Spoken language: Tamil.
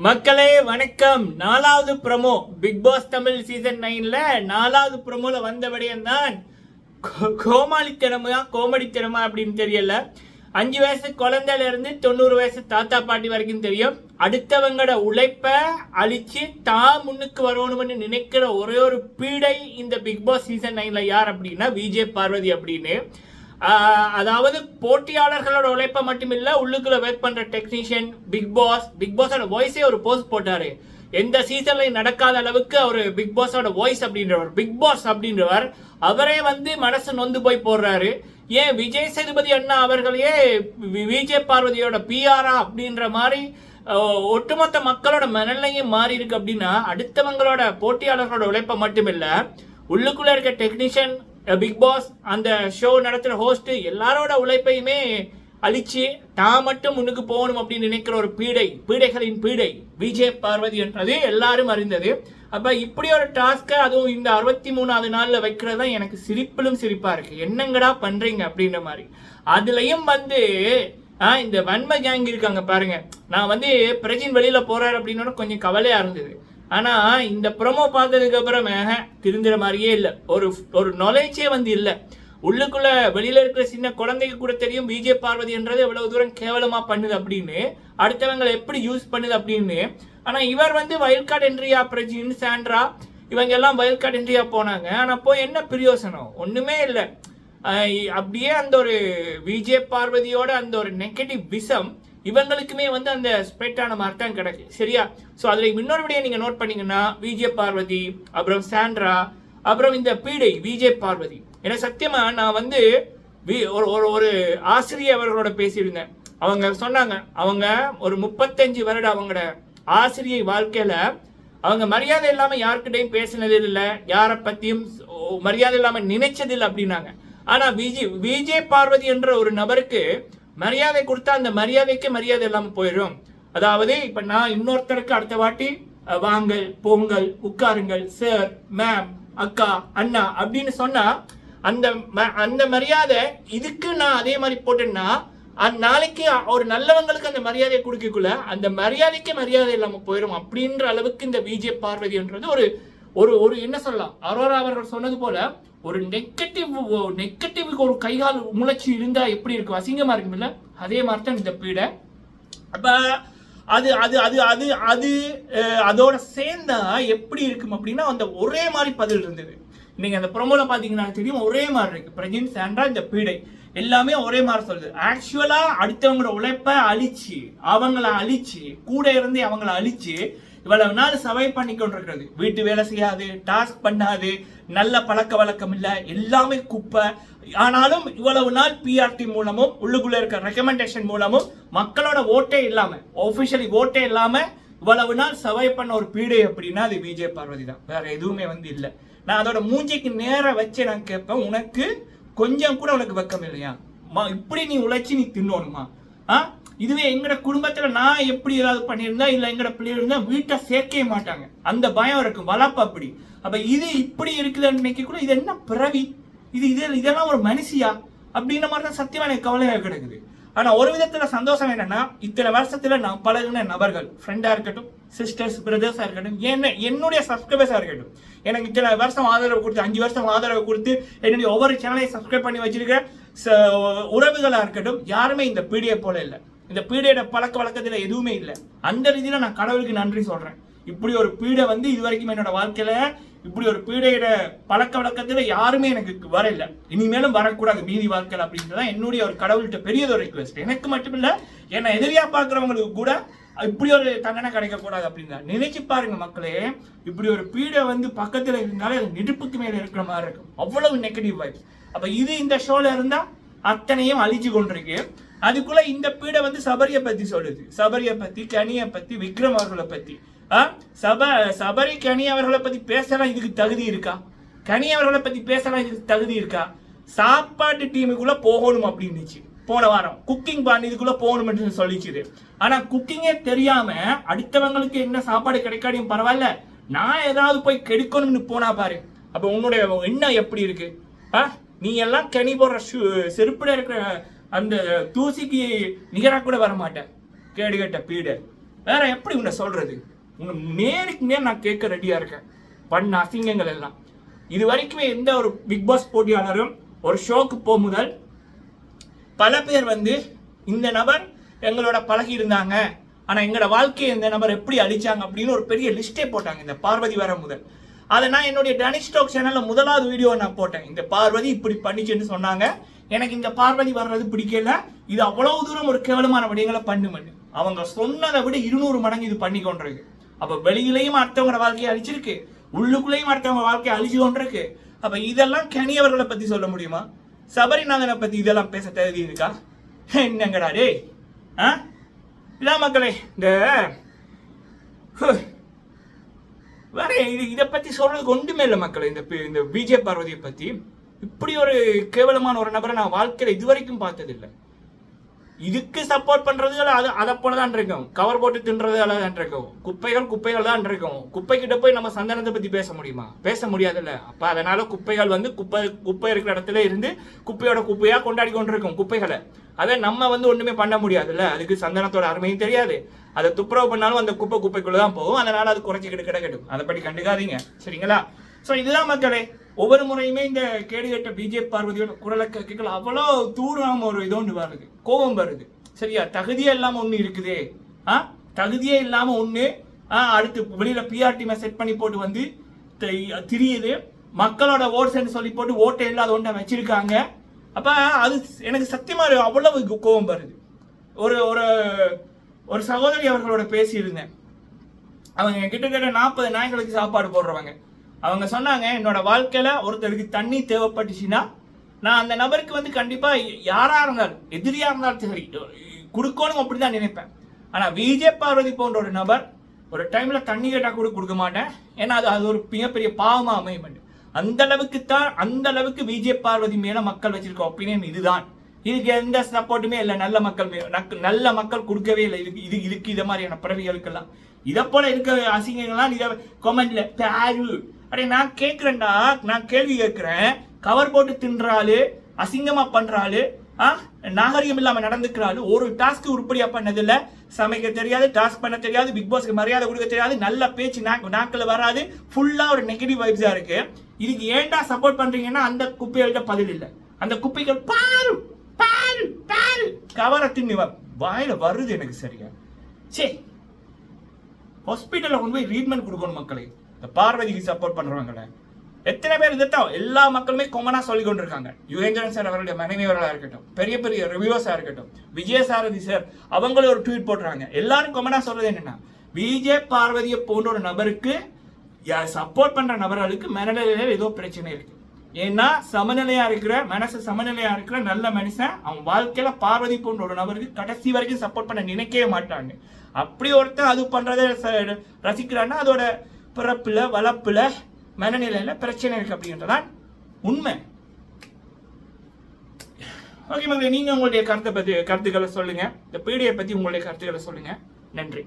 மக்களே வணக்கம். நாலாவது promo Bigg Boss Tamil season நைன்ல நாலாவது ப்ரமோல வந்தபடியும் தான் கோ- கோமாளித்தனமா கோமடித்தனமா அப்படின்னு தெரியல. அஞ்சு வயசு குழந்தையில இருந்து தொண்ணூறு வயசு தாத்தா பாட்டி வரைக்கும் தெரியும். அடுத்தவங்களோட உழைப்ப அழிச்சு தான் முன்னுக்கு வரணும்னு நினைக்கிற ஒரே ஒரு பீடை இந்த பிக் பாஸ் சீசன் நைன்ல யார் அப்படின்னா விஜய் பார்வதி அப்படின்னு. அதாவது போட்டியாளர்களோட உழைப்பை மட்டும் இல்லை உள்ளுக்குள்ள ஒர்க் பண்ற டெக்னீஷியன் பிக் பாஸ் பிக் பாஸோட வாய்ஸே ஒரு போஸ்ட் போட்டாரு. எந்த சீசன்லையும் நடக்காத அளவுக்கு அவர் பிக் பாஸோட வாய்ஸ் அப்படின்றவர் பிக் பாஸ் அப்படின்றவர் அவரே வந்து மனசு நொந்து போய் போடுறாரு. ஏன் விஜய் சேதுபதி அண்ணா அவர்களையே வி- விஜய் பார்வதியோட பிஆரா அப்படின்ற மாதிரி ஒட்டுமொத்த மக்களோட மனநிலையும் மாறி இருக்கு அப்படின்னா அடுத்தவங்களோட போட்டியாளர்களோட உழைப்ப மட்டும் உள்ளுக்குள்ளே இருக்க டெக்னீஷியன் பிக் பாஸ் அந்த ஷோ நடத்துகிற ஹோஸ்ட் எல்லாரோட உழைப்பையுமே அழிச்சு தான் மட்டும் முன்னுக்கு போகணும் அப்படின்னு நினைக்கிற ஒரு பீடை பீடைகளின் பீடை விஜய் பார்வதி என்றது எல்லாரும் அறிந்தது. அப்ப இப்படி ஒரு டாஸ்க்கை அதுவும் இந்த அறுபத்தி மூணாவது நாளில் வைக்கிறது தான் எனக்கு சிரிப்பிலும் சிரிப்பா இருக்கு. என்னங்கடா பண்றீங்க அப்படின்ற மாதிரி. அதுலயும் வந்து இந்த வன்ம கேங் இருக்காங்க பாருங்க. நான் வந்து பிரஜின் வெளியில போறாரு அப்படின்னு கொஞ்சம் கவலையா இருந்தது. ஆனா இந்த ப்ரோமோ பார்த்ததுக்கு அப்புறம் திருந்துற மாதிரியே இல்லை. ஒரு ஒரு நாலேஜே வந்து இல்லை. உள்ளுக்குள்ள வெளியில இருக்கிற சின்ன குழந்தைக்கு கூட தெரியும் விஜய் பார்வதி என்றது எவ்வளவு தூரம் கேவலமா பண்ணுது அப்படின்னு அடுத்தவங்களை எப்படி யூஸ் பண்ணுது அப்படின்னு. ஆனா இவர் வந்து வயல் என்ட்ரியா பிரஜின் சாண்ட்ரா இவங்க எல்லாம் வயல் என்ட்ரியா போனாங்க. ஆனா போய் என்ன பிரயோசனம்? ஒண்ணுமே இல்லை. அப்படியே அந்த ஒரு விஜய் பார்வதியோட அந்த ஒரு நெகட்டிவ் விஷம் இவங்களுக்குமே வந்து அந்த ஸ்ப்ரெட்டான மார்க் தான் கிடக்கு. சரியா? ஸோ அதில் இன்னொரு விடையை நீங்கள் நோட் பண்ணீங்கன்னா விஜே பார்வதி அப்புறம் சாண்ட்ரா அப்புறம் இந்த பீடை விஜே பார்வதி ஏன்னா சத்தியமாக நான் வந்து வி- ஒரு ஒரு ஒரு ஆசிரியர் அவர்களோட பேசியிருந்தேன். அவங்க சொன்னாங்க அவங்க ஒரு முப்பத்தஞ்சு வருடம் அவங்களோட ஆசிரியை வாழ்க்கையில் அவங்க மரியாதை இல்லாமல் யார்கிட்டயும் பேசினது இல்லை யாரை பற்றியும் மரியாதை இல்லாமல் நினைச்சது இல்லை அப்படின்னாங்க. ஆனால் விஜய் விஜய் பார்வதி என்ற ஒரு நபருக்கு மரியாதை கொடுத்தா அந்த மரியாதைக்கு மரியாதை இல்லாமல் போயிடும். அதாவது இப்போ நான் இன்னொருத்தருக்கு அடுத்த வாட்டி அஹ், வாங்கள் போங்கள் உட்காருங்கள் சார் மேம் அக்கா அண்ணா அப்படின்னு சொன்னா அந்த ம- அந்த மரியாதை இதுக்கு நான் அதே மாதிரி போட்டேன்னா அந்நாளைக்கு ஒரு நல்லவங்களுக்கு அந்த மரியாதையை கொடுக்கக்குள்ள அந்த மரியாதைக்கு மரியாதை இல்லாமல் போயிடும் அப்படின்ற அளவுக்கு இந்த விஜய் பார்வதின்றது ஒரு ஒரு ஒரு என்ன சொல்லலாம்? அரோரா அவர்கள் சொன்னது போல ஒரு நெகட்டிவ் நெகட்டிவ்க்கு ஒரு கைகால் முளைச்சி இருந்தா எப்படி இருக்கும்? அசிங்கமா இருக்கும்ல அதே மாதிரி தான் இந்த பீடை. அப்ப அது அது அது அது அது அதோட சேர்ந்தா எப்படி இருக்கும் அப்படின்னா அந்த ஒரே மாதிரி பதில் இருந்தது. நீங்க அந்த ப்ரொமோல பாத்தீங்கன்னா தெரியும் ஒரே மாதிரி இருக்கு. பிரஜின் சாண்ட்ரா இந்த பீடை. எல்லாமே ஒரே மாதிரி சொல்லுது. ஆக்சுவலா அடுத்தவங்களோட உழைப்ப அழிச்சு அவங்கள அழிச்சு கூட இருந்து அவங்கள அழிச்சு இவ்வளவு நாள் சவை பண்ணி கொண்டிருக்கிறது. வீட்டு வேலை செய்யாது டாஸ்க் பண்ணாது நல்ல பழக்க வழக்கம் இல்லை எல்லாமே குப்பை. ஆனாலும் இவ்வளவு நாள் பிஆர்டி மூலமும் உள்ளுக்குள்ள இருக்க ரெக்கமெண்டேஷன் மூலமும் மக்களோட ஓட்டே இல்லாம ஒபிஷியலி ஓட்டே இல்லாம இவ்வளவு நாள் சவை பண்ண ஒரு பீடை அப்படின்னா அது விஜய் பார்வதி தான். வேற எதுவுமே வந்து இல்லை. நான் அதோட மூஞ்சிக்கு நேரா வச்சு நான் கேட்பேன் உனக்கு கொஞ்சம் கூட உனக்கு வெக்கம் இல்லையா இப்படி நீ உழைச்சி நீ தின்னணுமா? ஆ? இதுவே எங்களோட குடும்பத்தில் நான் எப்படி ஏதாவது பண்ணியிருந்தா இல்லை எங்களோட பிள்ளைகள் இருந்தால் வீட்டை சேர்க்கவே மாட்டாங்க. அந்த பயம் இருக்கும் வளர்ப்பு அப்படி. அப்போ இது இப்படி இருக்குதுன்னு நினைக்க கூட இது என்ன பிறவி? இது இது இதெல்லாம் ஒரு மனுஷியா? அப்படின்ற மாதிரி தான் சத்தியமா எனக்கு கவலையாக கிடக்குது. ஆனால் ஒரு விதத்தில் சந்தோஷம் என்னன்னா இத்தனை வருஷத்தில் நான் பழகின நபர்கள் ஃப்ரெண்டாக இருக்கட்டும் சிஸ்டர்ஸ் பிரதர்ஸாக இருக்கட்டும் என்ன என்னுடைய சப்ஸ்கிரைபர்ஸாக இருக்கட்டும். எனக்கு இத்தனை வருஷம் ஆதரவு கொடுத்து அஞ்சு வருஷம் ஆதரவு கொடுத்து என்னுடைய ஒவ்வொரு சேனலையும் சப்ஸ்கிரைப் பண்ணி வச்சிருக்கிற ச- இருக்கட்டும் யாருமே இந்த பீடியை போல இல்லை. இந்த பீடையோட பழக்க வழக்கத்தில் எதுவுமே இல்லை. அந்த ரீதியில் நான் கடவுளுக்கு நன்றி சொல்கிறேன் இப்படி ஒரு பீடை வந்து இது வரைக்கும் என்னோட வாழ்க்கையில் இப்படி ஒரு பீடையோட பழக்க வழக்கத்தில் யாருமே எனக்கு வரல. இனிமேலும் வரக்கூடாது மீதி வாழ்க்கையில் தான் என்னுடைய ஒரு கடவுள்கிட்ட பெரியது ஒரு ரிக்வெஸ்ட் எனக்கு மட்டும் இல்லை என்னை எதிரியா பார்க்குறவங்களுக்கு கூட இப்படி ஒரு தண்டனை கிடைக்கக்கூடாது அப்படின்னு தான். நினைச்சு பாருங்க மக்களே. இப்படி ஒரு பீடை வந்து பக்கத்தில் இருந்தாலே அது நெருப்புக்கு மேலே இருக்கிற மாதிரி இருக்கும். அவ்வளவு நெகட்டிவ் வைப்ஸ் அப்போ இது இந்த ஷோவில் இருந்தால் அத்தனையும் அழிச்சு கொண்டிருக்கு. அதுக்குள்ள இந்த பீடை வந்து சபரிய பத்தி சொல்லுது. சபரிய பத்தி கனியை பத்தி விக்ரம் அவர்களை பத்தி. ஆ? சப சபரி கனி அவர்களை பத்தி பேசலாம் இதுக்கு தகுதி இருக்கா? கனி அவர்களை பத்தி பேசலாம் இதுக்கு தகுதி இருக்கா? சாப்பாட்டு டீமுக்குள்ள போகணும் அப்படின்னுச்சு. போன வாரம். குக்கிங் பண்ணி இதுக்குள்ள போகணும்னு சொல்லிச்சுது. ஆனா குக்கிங்கே தெரியாம அடுத்தவங்களுக்கு என்ன சாப்பாடு கிடைக்காடியும் பரவாயில்ல. நான் ஏதாவது போய் கெடுக்கணும்னு போனா பாரு. அப்ப உன்னுடைய எண்ணம் எப்படி இருக்கு? ஆ? நீ எல்லாம் கனி போடுற செருப்புல இருக்கிற அந்த தூசிக்கு நிகராக கூட வர மாட்டேன் கேடு கேட்ட பீடு. வேற எப்படி உன்னை சொல்றது? உன்னை நேருக்கு நேர் நான் கேட்க ரெடியா இருக்கேன். பண்ண அசிங்கங்கள் எல்லாம். இது வரைக்குமே எந்த ஒரு பிக் பாஸ் போட்டியாளரும் ஒரு ஷோக்கு போ முதல் பல பேர் வந்து இந்த நபர் எங்களோட பழகி இருந்தாங்க. ஆனால் எங்களோட வாழ்க்கையை இந்த நபர் எப்படி அழிச்சாங்க அப்படின்னு ஒரு பெரிய லிஸ்டே போட்டாங்க. இந்த பார்வதி வர முதல். அதை நான் என்னுடைய டனிஸ்டாக் சேனலில் முதலாவது வீடியோ நான் போட்டேன். இந்த பார்வதி இப்படி பண்ணிச்சுன்னு சொன்னாங்க. எனக்கு இந்த பார்வதி வர்றது பிடிக்கல. இது அவ்வளவு தூரம் ஒரு கேவலமான விடயங்களை பண்ணுமென்னு அவங்க சொன்னதை விட இருநூறு மடங்கு இது பண்ணி கொண்டிருக்கு. அப்ப வெளியிலையும் அடுத்தவங்க வாழ்க்கையை அழிச்சிருக்கு. உள்ளுக்குள்ளேயும் அடுத்தவங்க வாழ்க்கையை அழிச்சு கொண்டிருக்கு. அப்ப இதெல்லாம் கனியவர்களை பத்தி சொல்ல முடியுமா? சபரிநாதனை பத்தி இதெல்லாம் பேச தகுதி இருக்கா? என்னங்கடா டே ஆ? மக்களே இந்த வேற இது இதை பத்தி சொல்றதுக்கு ஒன்றுமே இல்லை மக்களே இந்த பி- இந்த பிஜே பார்வதியை பத்தி. இப்படி ஒரு கேவலமான ஒரு நபரை நான் வாழ்க்கையில் இதுவரைக்கும் பார்த்ததில்லை. இதுக்கு சப்போர்ட் பண்றது அது அதை போல தான் இருக்கும் கவர் போட்டு தின்றது தான் இருக்கும் குப்பைகள் குப்பைகள் தான் இருக்கும் குப்பைக்கிட்ட போய் நம்ம சந்தனத்தை பத்தி பேச முடியுமா? பேச முடியாதுல்ல. அப்ப அதனால குப்பைகள் வந்து குப்பை குப்பை இருக்கிற இடத்துல இருந்து குப்பையோட குப்பையா கொண்டாடி கொண்டிருக்கும் குப்பைகளை. அதை நம்ம வந்து ஒண்ணுமே பண்ண முடியாதுல்ல. அதுக்கு சந்தனத்தோட அருமையும் தெரியாது. அதை துப்புரவு பண்ணாலும் அந்த குப்பை குப்பைக்குள்ள தான் போகும். அதனால அது குறைச்சிக்கிட்டு கிடக்கட்டும். அதை படி கண்டுக்காதீங்க. சரிங்களா? ஸோ இதுதான் மக்களே ஒவ்வொரு முறையுமே இந்த கேடுகட்ட பிஜேபி பார்வதியோட குரலை கேட்கல. அவ்வளோ தூரம் ஒரு இது ஒன்று வருது. கோபம் வருது. சரியா? தகுதியே இல்லாமல் ஒன்று இருக்குதே. ஆ? தகுதியே இல்லாமல் ஒன்று ஆ அடுத்து வெளியில் பிஆர் டீமை செட் பண்ணி போட்டு வந்து திரியுது. மக்களோட ஓட்ஸ்ன்னு சொல்லி போட்டு ஓட்டை இல்லாத ஒன்றை வச்சிருக்காங்க. அப்போ அது எனக்கு சத்தியமாக அவ்வளவு கோபம் வருது. ஒரு ஒரு ஒரு சகோதரி அவர்களோட பேசியிருந்தேன். அவங்க கிட்டத்தட்ட நாற்பது நாய்களுக்கு சாப்பாடு போடுறவங்க. அவங்க சொன்னாங்க என்னோட வாழ்க்கையில் ஒருத்தருக்கு தண்ணி தேவைப்பட்டுச்சுன்னா நான் அந்த நபருக்கு வந்து கண்டிப்பாக யாராக இருந்தாலும் எதிரியாக இருந்தாலும் சரி கொடுக்கணும் அப்படிதான் நினைப்பேன். ஆனால் விஜய் பார்வதி போன்ற ஒரு நபர் ஒரு டைமில் தண்ணி கேட்டால் கூட கொடுக்க மாட்டேன். ஏன்னா அது அது ஒரு மிகப்பெரிய பாவமாக அமையும் அந்த அளவுக்கு தான் அந்த அளவுக்கு விஜய் பார்வதி மேலே மக்கள் வச்சிருக்க ஒப்பீனியன் இதுதான். இதுக்கு எந்த சப்போர்ட்டுமே இல்லை. நல்ல மக்கள் மே- நல்ல மக்கள் கொடுக்கவே இல்லை. இதுக்கு இது இதுக்கு இதை மாதிரியான பிறவிகளுக்கெல்லாம். இதை போல இருக்க அசிங்கங்கள்லாம் இதை கொமெண்ட்ல பேரு அடே நான் கேட்குறேன்டா நான் கேள்வி கேட்குறேன் கவர் போட்டு தின்றாளு அசிங்கமா பண்றாளு ஆ? நாகரிகம் இல்லாம நடந்துக்கிறாளு. ஒரு டாஸ்க் உருப்படியா பண்ணதில்லை. சமைக்க தெரியாது டாஸ்க் பண்ண தெரியாது பிக் பாஸ்க்கு மரியாதை கொடுக்க தெரியாது. நல்ல பேச்சு நாக்கு நாக்கில் வராது. ஃபுல்லா ஒரு நெகட்டிவ் வைப்ஸா இருக்கு. இதுக்கு ஏன்டா சப்போர்ட் பண்றீங்கன்னா அந்த குப்பைகள்கிட்ட பதில் இல்லை. அந்த குப்பைகள் பாரு பாரு பாரு கவரை தின்னு வாயில வருது எனக்கு சரியா. சே ஹாஸ்பிட்டல்ல கொண்டு போய் ட்ரீட்மெண்ட் கொடுக்கணும் மக்களே. இந்த பார்வதிக்கு சப்போர்ட் பண்றவங்கள. எத்தனை பேர் இதைத்தான் எல்லா மக்களுமே கொமனா சொல்லி கொண்டிருக்காங்க யுகேந்திரன் சார் அவருடைய மனைவியவர்களா இருக்கட்டும் பெரிய பெரிய ரிவ்யூவர்ஸா இருக்கட்டும் விஜயசாரதி சார் அவங்களும் ஒரு ட்வீட் போடுறாங்க எல்லாரும் கொமனா சொல்றது என்னன்னா விஜய் பார்வதியை போன்ற ஒரு நபருக்கு சப்போர்ட் பண்ற நபர்களுக்கு மனநிலையில ஏதோ பிரச்சனை இருக்கு. ஏன்னா சமநிலையா இருக்கிற மனசு சமநிலையா இருக்கிற நல்ல மனுஷன் அவன் வாழ்க்கையில பார்வதி போன்ற ஒரு நபருக்கு கடைசி வரைக்கும் சப்போர்ட் பண்ண நினைக்கவே மாட்டாங்க. அப்படி ஒருத்தன் அது பண்றதை ரசிக்கிறான்னா அதோட பிறப்பில் வளப்புல மனநிலையில் பிரச்சனை இருக்கு அப்படின்றதான் உண்மை. ஓகே மகளே நீங்கள் உங்களுடைய கருத்தை பற்றி கருத்துக்களை சொல்லுங்கள் இந்த பீடியை பற்றி உங்களுடைய கருத்துக்களை சொல்லுங்கள் நன்றி.